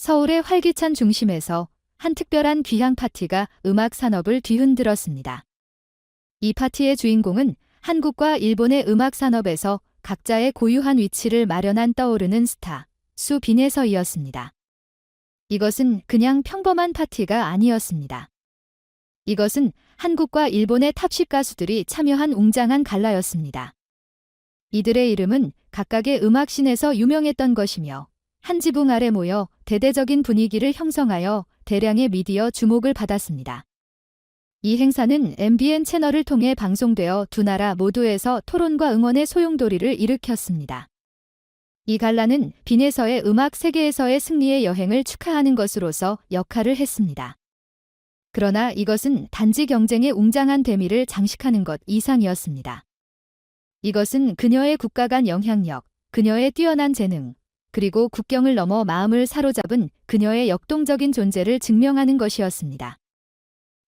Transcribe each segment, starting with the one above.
서울의 활기찬 중심에서 한 특별한 귀향 파티가 음악 산업을 뒤흔들었습니다. 이 파티의 주인공은 한국과 일본의 음악 산업에서 각자의 고유한 위치를 마련한 떠오르는 스타, 수 빈에서이었습니다. 이것은 그냥 평범한 파티가 아니었습니다. 이것은 한국과 일본의 탑10 가수들이 참여한 웅장한 갈라였습니다. 이들의 이름은 각각의 음악신에서 유명했던 것이며 한 지붕 아래 모여 대대적인 분위기를 형성하여 대량의 미디어 주목을 받았습니다. 이 행사는 MBN 채널을 통해 방송되어 두 나라 모두에서 토론과 응원의 소용돌이를 일으켰습니다. 이 갈라는 빈에서의 음악 세계에서의 승리의 여행을 축하하는 것으로서 역할을 했습니다. 그러나 이것은 단지 경쟁의 웅장한 대미를 장식하는 것 이상이었습니다. 이것은 그녀의 국가 간 영향력, 그녀의 뛰어난 재능, 그리고 국경을 넘어 마음을 사로잡은 그녀의 역동적인 존재를 증명하는 것이었습니다.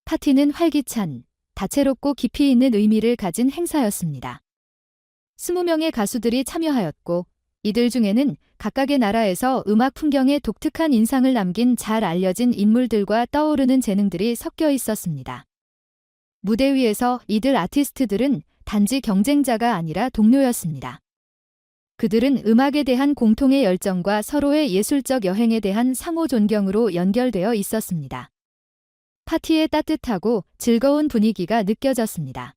파티는 활기찬, 다채롭고 깊이 있는 의미를 가진 행사였습니다. 20명의 가수들이 참여하였고, 이들 중에는 각각의 나라에서 음악 풍경에 독특한 인상을 남긴 잘 알려진 인물들과 떠오르는 재능들이 섞여 있었습니다. 무대 위에서 이들 아티스트들은 단지 경쟁자가 아니라 동료였습니다. 그들은 음악에 대한 공통의 열정과 서로의 예술적 여행에 대한 상호 존경으로 연결되어 있었습니다. 파티의 따뜻하고 즐거운 분위기가 느껴졌습니다.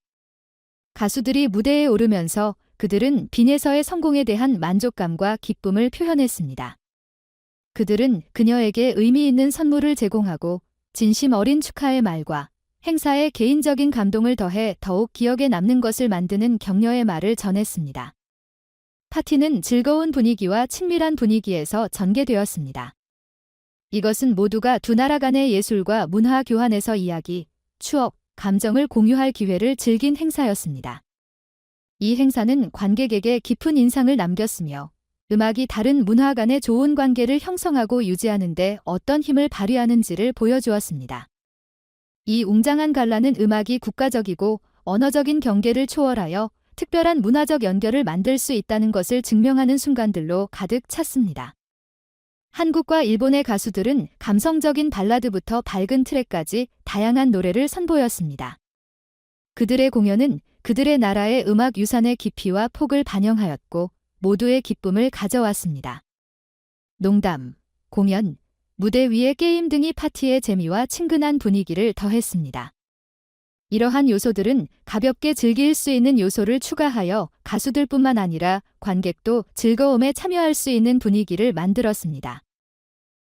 가수들이 무대에 오르면서 그들은 빈에서의 성공에 대한 만족감과 기쁨을 표현했습니다. 그들은 그녀에게 의미 있는 선물을 제공하고 진심 어린 축하의 말과 행사에 개인적인 감동을 더해 더욱 기억에 남는 것을 만드는 격려의 말을 전했습니다. 파티는 즐거운 분위기와 친밀한 분위기에서 전개되었습니다. 이것은 모두가 두 나라 간의 예술과 문화 교환에서 이야기, 추억, 감정을 공유할 기회를 즐긴 행사였습니다. 이 행사는 관객에게 깊은 인상을 남겼으며 음악이 다른 문화 간의 좋은 관계를 형성하고 유지하는데 어떤 힘을 발휘하는지를 보여주었습니다. 이 웅장한 갈라는 음악이 국가적이고 언어적인 경계를 초월하여 특별한 문화적 연결을 만들 수 있다는 것을 증명하는 순간들로 가득 찼습니다. 한국과 일본의 가수들은 감성적인 발라드부터 밝은 트랙까지 다양한 노래를 선보였습니다. 그들의 공연은 그들의 나라의 음악 유산의 깊이와 폭을 반영하였고 모두의 기쁨을 가져왔습니다. 농담, 공연, 무대 위의 게임 등이 파티의 재미와 친근한 분위기를 더했습니다. 이러한 요소들은 가볍게 즐길 수 있는 요소를 추가하여 가수들뿐만 아니라 관객도 즐거움에 참여할 수 있는 분위기를 만들었습니다.